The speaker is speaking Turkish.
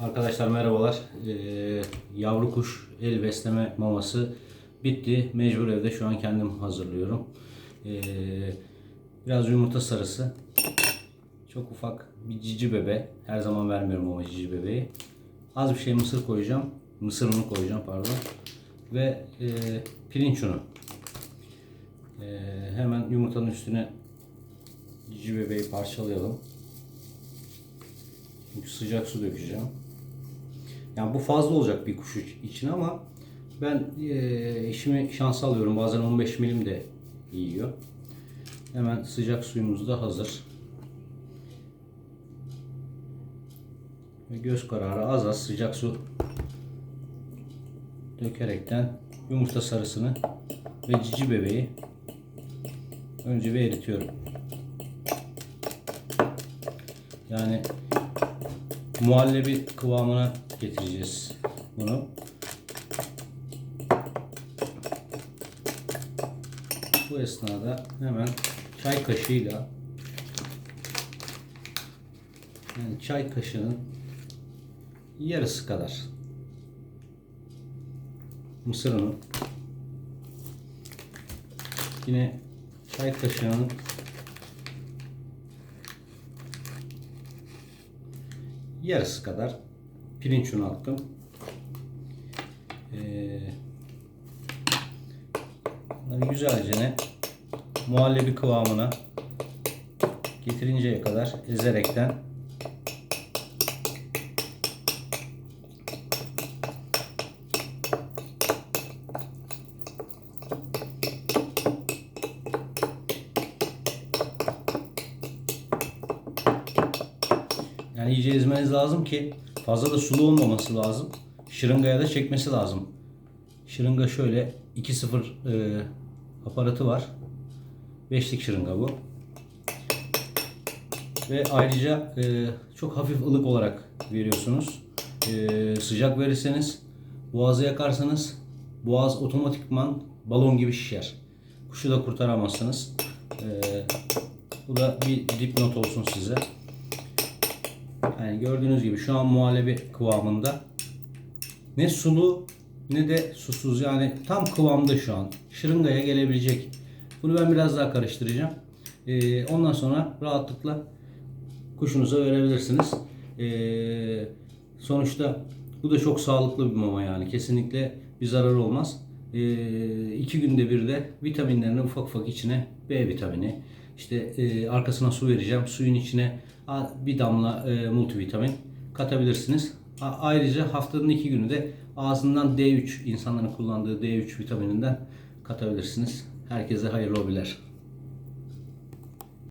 Arkadaşlar merhabalar. Ee, yavru kuş el besleme maması bitti. Mecbur evde şu an kendim hazırlıyorum. Ee, biraz yumurta sarısı. Çok ufak bir cici bebe. Her zaman vermiyorum ama cici bebeği. Az bir şey mısır koyacağım. Mısır unu koyacağım pardon. Ve e, pirinç unu. Ee, hemen yumurtanın üstüne cici bebeği parçalayalım. Çünkü sıcak su dökeceğim. Yani bu fazla olacak bir kuş için ama ben e, işimi şans alıyorum. Bazen 15 milim de yiyor. Hemen sıcak suyumuz da hazır. Ve göz kararı az az sıcak su dökerekten yumurta sarısını ve cici bebeği önce bir eritiyorum. Yani muhallebi kıvamına getireceğiz bunu. Bu esnada hemen çay kaşığıyla yani çay kaşığının yarısı kadar mısır unu yine çay kaşığının yarısı kadar pirinç unu attım. Ee, güzelce ne muhallebi kıvamına getirinceye kadar ezerekten Yani iyice ezmeniz lazım ki fazla da sulu olmaması lazım. Şırıngaya da çekmesi lazım. Şırınga şöyle 2.0 e, aparatı var. 5'lik şırınga bu. Ve ayrıca e, çok hafif ılık olarak veriyorsunuz. E, sıcak verirseniz boğazı yakarsanız boğaz otomatikman balon gibi şişer. Kuşu da kurtaramazsınız. E, bu da bir dipnot olsun size. Yani gördüğünüz gibi şu an muhallebi kıvamında. Ne sulu ne de susuz yani tam kıvamda şu an. Şırıngaya gelebilecek. Bunu ben biraz daha karıştıracağım. Ee, ondan sonra rahatlıkla kuşunuza verebilirsiniz. Ee, sonuçta bu da çok sağlıklı bir mama yani. Kesinlikle bir zarar olmaz. Ee, iki günde bir de vitaminlerini ufak ufak içine B vitamini, işte e, arkasına su vereceğim. Suyun içine bir damla e, multivitamin katabilirsiniz. Ayrıca haftanın iki günü de ağzından D3 insanların kullandığı D3 vitamininden katabilirsiniz. Herkese hayırlı hobiler.